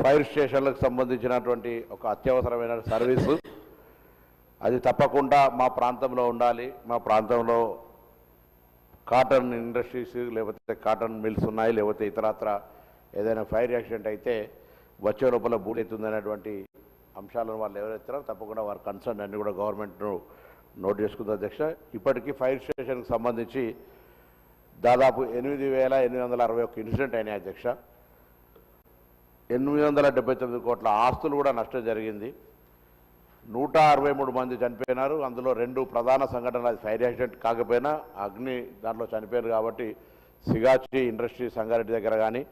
Fire స్టేషన్లకు సంబంధించినటువంటి ఒక అత్యవసరమైన సర్వీసు. అది తప్పకుండా మా ప్రాంతంలో ఉండాలి. మా ప్రాంతంలో కాటన్ ఇండస్ట్రీస్ లేకపోతే కాటన్ మిల్స్ ఉన్నాయి లేకపోతే ఇతరత్ర ఏదైనా ఫైర్ యాక్సిడెంట్ అయితే వచ్చే లోపల బూడెత్తుందనేటువంటి అంశాలను వాళ్ళు ఎవరైతారో తప్పకుండా వారి కన్సర్న్ అన్ని కూడా గవర్నమెంట్ను నోట్ చేసుకుంది అధ్యక్ష. ఇప్పటికీ ఫైర్ స్టేషన్కి సంబంధించి దాదాపు ఎనిమిది వేల ఎనిమిది వందల అరవై ఒక్క ఇన్సిడెంట్ అయినాయి అధ్యక్ష. ఎనిమిది వందల డెబ్బై తొమ్మిది కోట్ల ఆస్తులు కూడా నష్టం జరిగింది. నూట అరవై మూడు మంది చనిపోయినారు. అందులో రెండు ప్రధాన సంఘటనలు అది ఫైర్ యాక్సిడెంట్ కాకపోయినా అగ్ని దాంట్లో చనిపోయారు కాబట్టి సిగాచి ఇండస్ట్రీ సంగారెడ్డి దగ్గర కానీ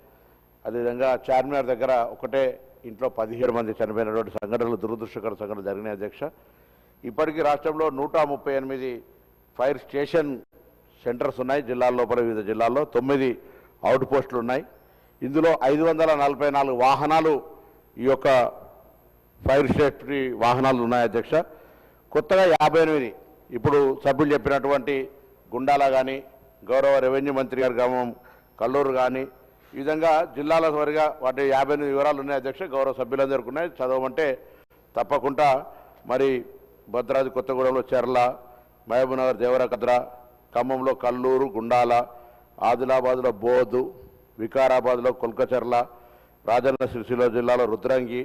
అదేవిధంగా చార్మినార్ దగ్గర ఒకటే ఇంట్లో పదిహేడు మంది చనిపోయినటువంటి సంఘటనలు దురదృష్టకర సంఘటన జరిగినాయి అధ్యక్ష. ఇప్పటికీ రాష్ట్రంలో నూట ముప్పై ఎనిమిది ఫైర్ స్టేషన్ సెంటర్స్ ఉన్నాయి. జిల్లాల లోపల వివిధ జిల్లాల్లో తొమ్మిది అవుట్ పోస్టులు ఉన్నాయి. ఇందులో ఐదు వందల నలభై నాలుగు వాహనాలు ఈ యొక్క ఫైర్ సేఫ్టీ వాహనాలు ఉన్నాయి అధ్యక్ష. కొత్తగా యాభై ఎనిమిది. ఇప్పుడు సభ్యులు చెప్పినటువంటి గుండాల కానీ గౌరవ రెవెన్యూ మంత్రి గారి గ్రామం కల్లూరు కానీ ఈ విధంగా జిల్లాల వారిగా వాటి యాభై ఎనిమిది వివరాలు ఉన్నాయి అధ్యక్ష. గౌరవ సభ్యులందరికీ ఉన్నాయి. చదవమంటే తప్పకుండా మరి భద్రాద్రి కొత్తగూడెంలో చెర్ల మహబూబ్నగర్ దేవరకద్ర ఖమ్మంలో కల్లూరు గుండాల ఆదిలాబాద్లో బోధు వికారాబాద్లో కొల్కచర్ల రాజన్న సిరిసిల్ల జిల్లాలో రుద్రంగి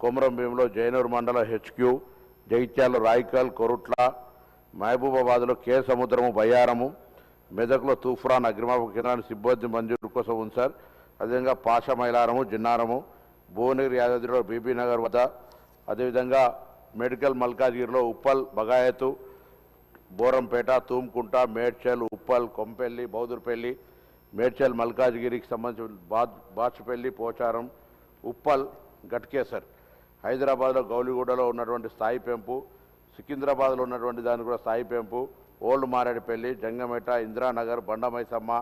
కొమరం భీంలో జైనూరు మండల హెచ్క్యూ జగిత్యాల రాయికల్ కొరుట్ల మహబూబాబాద్లో కే సముద్రము బయ్యారము మెదక్లో తూఫాన్ అగ్రిమాప కేంద్రాన్ని సిబ్బంది మంజూరు కోసం ఉంచారు అదేవిధంగా పాష మైలారము జిన్నారము భువనగిరి యాదాద్రిలో బీబీ నగర్ వద్ద అదేవిధంగా మెడికల్ మల్కాజ్గిరిలో ఉప్పల్ బగాయతు బోరంపేట తూమ్కుంట మేడ్చల్ ఉప్పల్ కొంపెల్లి బౌదూర్పల్లి మేడ్చల్ మల్కాజ్గిరికి సంబంధించిన బాద్ బాచుపల్లి పోచారం ఉప్పల్ గట్కేసర్ హైదరాబాద్లో గౌలిగూడలో ఉన్నటువంటి స్థాయి పెంపు సికింద్రాబాద్లో ఉన్నటువంటి దాని కూడా స్థాయి పెంపు ఓల్డ్ మారేడుపల్లి జంగమేట ఇందిరానగర్ బండమైసమ్మ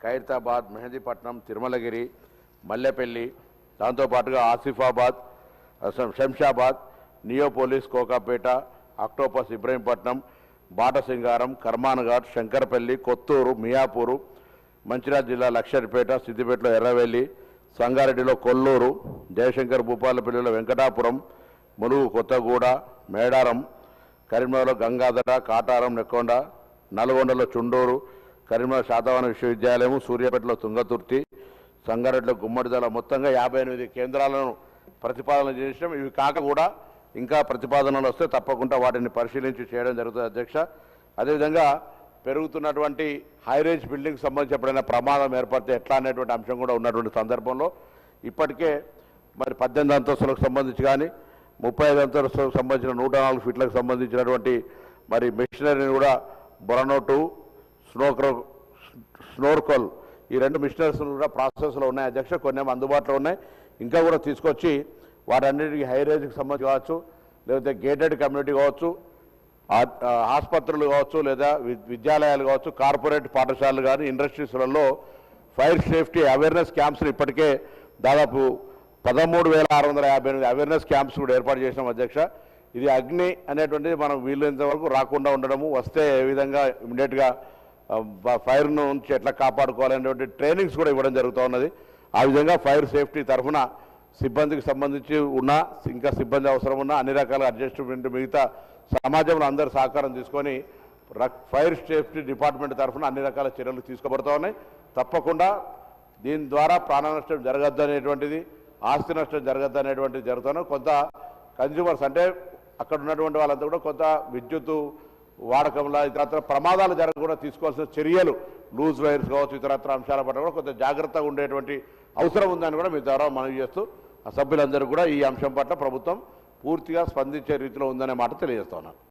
ఖైరతాబాద్ మెహదీపట్నం తిరుమలగిరి మల్లెపల్లి దాంతోపాటుగా ఆసిఫాబాద్ శంషాబాద్ నియోపోలీస్ కోకాపేట అక్టోపస్ ఇబ్రహీంపట్నం బాటసింగారం కర్మానఘాట్ శంకరపల్లి కొత్తూరు మియాపూరు మంచిర్యాల జిల్లా లక్షరిపేట సిద్దిపేటలో ఎర్రవెల్లి సంగారెడ్డిలో కొల్లూరు జయశంకర్ భూపాలపల్లిలో వెంకటాపురం ములుగు కొత్తగూడ మేడారం కరీంనగర్లో గంగాధర కాటారం నెక్కొండ నల్గొండలో చుండూరు కరీంనగర్ శాతవాహన విశ్వవిద్యాలయం సూర్యాపేటలో తుంగతుర్తి సంగారెడ్డిలో గుమ్మడిదల మొత్తంగా యాభై ఎనిమిది కేంద్రాలను ప్రతిపాదన చేసినాం. ఇవి కాక కూడా ఇంకా ప్రతిపాదనలు వస్తే తప్పకుండా వాటిని పరిశీలించి చేయడం జరుగుతుంది అధ్యక్ష. అదేవిధంగా పెరుగుతున్నటువంటి హైరేజ్ బిల్డింగ్ సంబంధించి ఎప్పుడైనా ప్రమాదం ఏర్పడితే ఎట్లా అనేటువంటి అంశం కూడా ఉన్నటువంటి సందర్భంలో ఇప్పటికే మరి పద్దెనిమిది అంతస్తులకు సంబంధించి కానీ ముప్పై ఐదు అంతస్తులకు సంబంధించిన నూట నాలుగు ఫీట్లకు సంబంధించినటువంటి మరి మిషనరీని కూడా బొరనోటు స్నోక్రో స్నోర్కోల్ ఈ రెండు మిషనరీస్ కూడా ప్రాసెస్లో ఉన్నాయి. అధ్యక్ష కొన్ని అందుబాటులో ఉన్నాయి. ఇంకా కూడా తీసుకొచ్చి వాటన్నిటికీ హైరేజ్కి సంబంధించి కావచ్చు లేకపోతే గేటెడ్ కమ్యూనిటీ కావచ్చు ఆసుపత్రులు కావచ్చు లేదా వి- విద్యాలయాలు కావచ్చు కార్పొరేట్ పాఠశాలలు కానీ ఇండస్ట్రీస్లలో ఫైర్ సేఫ్టీ అవేర్నెస్ క్యాంప్స్ని ఇప్పటికే దాదాపు పదమూడు వేల ఆరు వందల యాభై ఎనిమిది అవేర్నెస్ క్యాంప్స్ కూడా ఏర్పాటు చేసినాం అధ్యక్ష. ఇది అగ్ని అనేటువంటిది మనం వీలైనంత వరకు రాకుండా ఉండడము వస్తే ఏ విధంగా ఇమీడియట్గా ఫైర్ నుంచి ఎట్లా కాపాడుకోవాలనేటువంటి ట్రైనింగ్స్ కూడా ఇవ్వడం జరుగుతూ ఉన్నది. ఆ విధంగా ఫైర్ సేఫ్టీ తరఫున సిబ్బందికి సంబంధించి ఉన్న ఇంకా సిబ్బంది అవసరం ఉన్న అన్ని రకాల అడ్జస్ట్మెంట్ మిగతా సమాజంలో అందరు సహకారం తీసుకొని రక్- ఫైర్ సేఫ్టీ డిపార్ట్మెంట్ తరఫున అన్ని రకాల చర్యలు తీసుకోబడుతూ ఉన్నాయి. తప్పకుండా దీని ద్వారా ప్రాణ నష్టం జరగద్దు అనేటువంటిది ఆస్తి నష్టం జరగద్దు అనేటువంటిది జరుగుతున్నాయి కొంత కన్జ్యూమర్స్ అంటే అక్కడ ఉన్నటువంటి వాళ్ళంతా కూడా కొంత విద్యుత్ వాడకంలో ఇతరత్ర ప్రమాదాలు జరగకుండా తీసుకోవాల్సిన చర్యలు లూజ్ వైర్స్ కావచ్చు ఇతరత్ర అంశాల పట్ల కూడా కొంత జాగ్రత్తగా ఉండేటువంటి అవసరం ఉందని కూడా మీ ద్వారా మనవి చేస్తూ సభ్యులందరూ కూడా ఈ అంశం పట్ల ప్రభుత్వం పూర్తిగా స్పందించే రీతిలో ఉందనే మాట తెలియజేస్తున్నాను